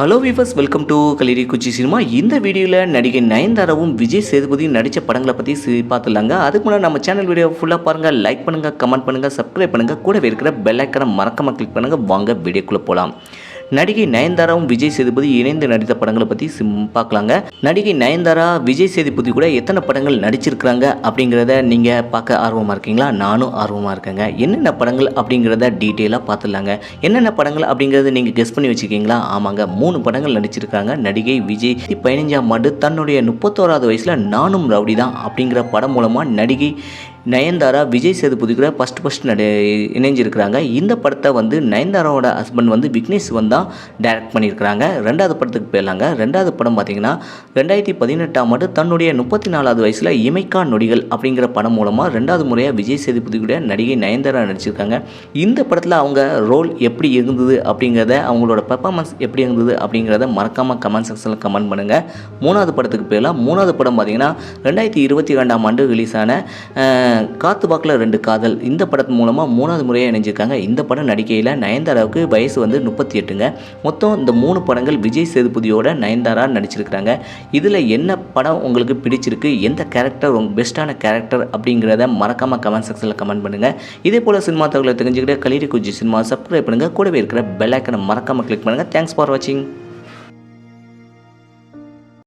Hello viewers welcome to கலிரி குச்சி cinema இந்த வீடியோவில் நடிகை நயன்தாராவும் விஜய் சேதுபதியும் நடித்த படங்களை பற்றி சி- பார்த்துலாங்க அதுக்கு முன்னாடி நம்ம சேனல் வீடியோ ஃபுல்லாக பாருங்கள் லைக் பண்ணுங்கள் கமெண்ட் பண்ணுங்கள் சப்ஸ்கிரைப் பண்ணுங்கள் கூடவே இருக்கிற பெல் ஐக்கனை மறக்காமல் கிளிக் பண்ணுங்கள் வாங்க வீடியோக்குள்ளே போகலாம் நடிகை நயன்தாராவும் விஜய் சேதுபதி இணைந்து நடித்த படங்களை பற்றி சிம் பார்க்கலாங்க. நடிகை நயன்தாரா விஜய் சேதுபதி கூட எத்தனை படங்கள் நடிச்சிருக்கிறாங்க அப்படிங்கிறத நீங்கள் பார்க்க ஆர்வமாக இருக்கீங்களா? நானும் ஆர்வமாக இருக்கேங்க. என்னென்ன படங்கள் அப்படிங்கிறத டீட்டெயிலாக பார்த்துடலாங்க. என்னென்ன படங்கள் அப்படிங்கிறத நீங்கள் கெஸ் பண்ணி வச்சுருக்கீங்களா? ஆமாங்க மூணு படங்கள் நடிச்சிருக்காங்க. நடிகை விஜய் பதினஞ்சாம் ஆண்டு தன்னுடைய முப்பத்தோராவது வயசில் நானும் ரவுடி தான் அப்படிங்கிற படம் மூலமாக நடிகை நயன்தாரா விஜய் சேதுபதி கூட ஃபஸ்ட் ஃபஸ்ட் நடி இணைஞ்சிருக்கிறாங்க. இந்த படத்தை வந்து நயன்தாராவோட ஹஸ்பண்ட் வந்து விக்னேஷ் வந்தால் டைரக்ட் பண்ணியிருக்கிறாங்க. ரெண்டாவது படத்துக்கு போயிடலாங்க. ரெண்டாவது படம் பார்த்தீங்கன்னா ரெண்டாயிரத்தி பதினெட்டாம் ஆண்டு தன்னுடைய முப்பத்தி நாலாவது வயசில் இமைக்கா நொடிகள் அப்படிங்கிற படம் மூலமாக ரெண்டாவது முறையாக விஜய் சேதுபதி கூட நடிகை நயன்தாரா நடிச்சிருக்காங்க. இந்த படத்தில் அவங்க ரோல் எப்படி இருந்தது அப்படிங்கிறத அவங்களோட பெர்ஃபார்மன்ஸ் எப்படி இருந்தது அப்படிங்கிறத மறக்காமல் கமெண்ட் செக்ஷனில் கமெண்ட் பண்ணுங்கள் மூணாவது படத்துக்கு போயிடலாம். மூணாவது படம் பார்த்தீங்கன்னா ரெண்டாயிரத்தி இருபத்தி ரெண்டாம் ஆண்டு ரிலீஸான காத்து பாக்கில் ரெண்டு காதல். இந்த படத்து மூலமாக மூணாவது முறையாக இணைஞ்சிருக்காங்க. இந்த படம் நடிக்கையில் நயன்தாராவுக்கு வயசு வந்து முப்பத்தி எட்டுங்க. மொத்தம் இந்த மூணு படங்கள் விஜய் சேதுபதியோட நயன்தாரா நடிச்சிருக்கிறாங்க. இதில் என்ன படம் உங்களுக்கு பிடிச்சிருக்கு? எந்த கேரக்டர் உங்கள் பெஸ்ட்டான கேரக்டர் அப்படிங்கிறத மறக்காமல் கமெண்ட் செக்ஷனில் கமெண்ட் பண்ணுங்கள் இதே போல் சினிமா தகவலை தெரிஞ்சுக்கிட்டு கலீரி குஜி சினிமா சப்ஸ்கிரைப் பண்ணுங்கள் கூடவே இருக்கிற பெல் ஐக்கனை மறக்காமல் கிளிக் பண்ணுங்கள் தேங்க்ஸ் ஃபார் வாட்சிங்